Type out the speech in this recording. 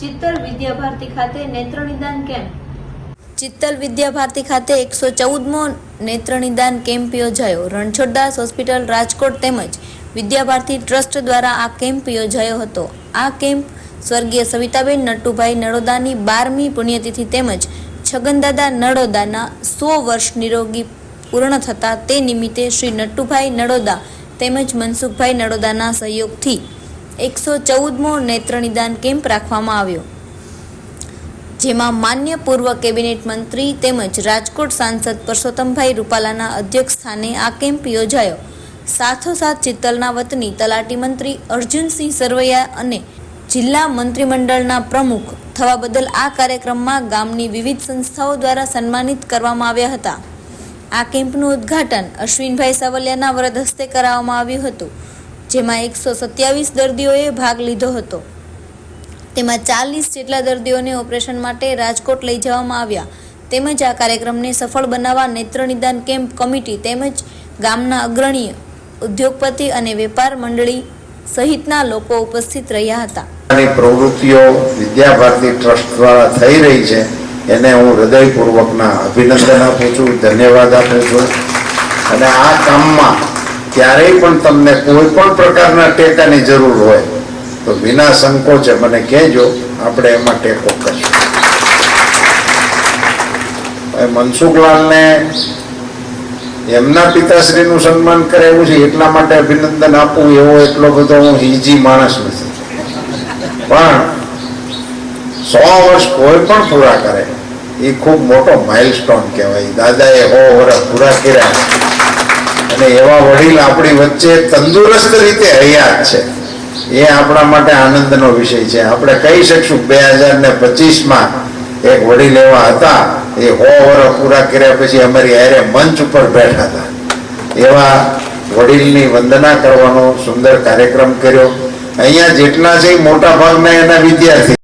ચિત્તલ વિદ્યાભારતી ખાતે નેત્ર નિદાન કેમ્પ. ચિત્તલ વિદ્યાભારતી ખાતે એકસો ચૌદમો નેત્ર નિદાન કેમ્પ યોજાયો. રણછોડદાસ હોસ્પિટલ, રાજકોટ તેમજ વિદ્યાભારતી ટ્રસ્ટ દ્વારા આ કેમ્પ યોજાયો હતો. આ કેમ્પ સ્વર્ગીય સવિતાબેન નટુભાઈ નડોદાની બારમી પુણ્યતિથિ તેમજ છગનદાદા નડોદાના સો વર્ષ નિરોગી પૂર્ણ થતા તે નિમિત્તે શ્રી નટુભાઈ નડોદા તેમજ મનસુખભાઈ નડોદાના સહયોગથી એકસો ચૌદમો નેત્રનિદાન કેમ્પ રાખવામાં આવ્યો. જેમાં માન્ય પૂર્વ કેબિનેટ મંત્રી તેમજ રાજકોટ સાંસદ પરસોત્તમભાઈ રૂપાલાના અધ્યક્ષ સ્થાને આ કેમ્પ યોજાયો. સાથોસાથ ચિત્તલના વતની તલાટી મંત્રી અર્જુનસિંહ સરવૈયા અને જિલ્લા મંત્રીમંડળના પ્રમુખ થવા બદલ આ કાર્યક્રમમાં ગામની વિવિધ સંસ્થાઓ દ્વારા સન્માનિત કરવામાં આવ્યા હતા. આ કેમ્પનું ઉદ્ઘાટન અશ્વિનભાઈ સાવલિયાના વરદ હસ્તે કરાવવામાં આવ્યું હતું. જેમાં એકસો સત્યાવીસ દર્દીઓએ ભાગ લીધો હતો. તેમાં ચાલીસ જેટલા દર્દીઓને ઓપરેશન માટે રાજકોટ લઈ જવામાં આવ્યા. તેમજ આ કાર્યક્રમને સફળ બનાવવા નેત્ર નિદાન કેમ્પ કમિટી તેમજ ગામના અગ્રણીય ઉદ્યોગપતિ અને વેપાર મંડળી સહિતના લોકો ઉપસ્થિત રહ્યા હતા. પ્રવૃત્તિઓ વિદ્યાભારતી ટ્રસ્ટ દ્વારા થઈ રહી છે. એને હું હૃદયપૂર્વકના અભિનંદન આપું છું, ધન્યવાદ આપું છું. અને આ કામમાં ક્યારેય પણ તમને કોઈ પણ પ્રકારના ટેકાની જરૂર હોય, તો વિના સંકોચે મને કહેજો, આપણે એમાં ટેકો કરશું. મનસુખલાલને એમના પિતાશ્રીનું સન્માન કરે એવું છે, એટલા માટે અભિનંદન આપવું એવો એટલો બધો હું ઈજી માણસ નથી. પણ સો વર્ષ કોઈ પણ પૂરા કરે, એ ખૂબ મોટો માઇલસ્ટોન કહેવાય. દાદાએ હો વર્ષ પૂરા કર્યા. અને એવા વડીલ આપણી વચ્ચે તંદુરસ્ત રીતે હયાત છે. એ આપણા માટે આનંદનો વિષય છે. આપણે કહી શકશું બે હજાર ને પચીસમાં એક વડીલ એવા હતા, એ હો વર્ષ પૂરા કર્યા પછી અમારી હારે મંચ ઉપર બેઠા હતા. એવા વડીલની વંદના કરવાનો સુંદર કાર્યક્રમ કર્યો. અહીંયા જેટલા છે મોટા ભાગના એના વિદ્યાર્થી.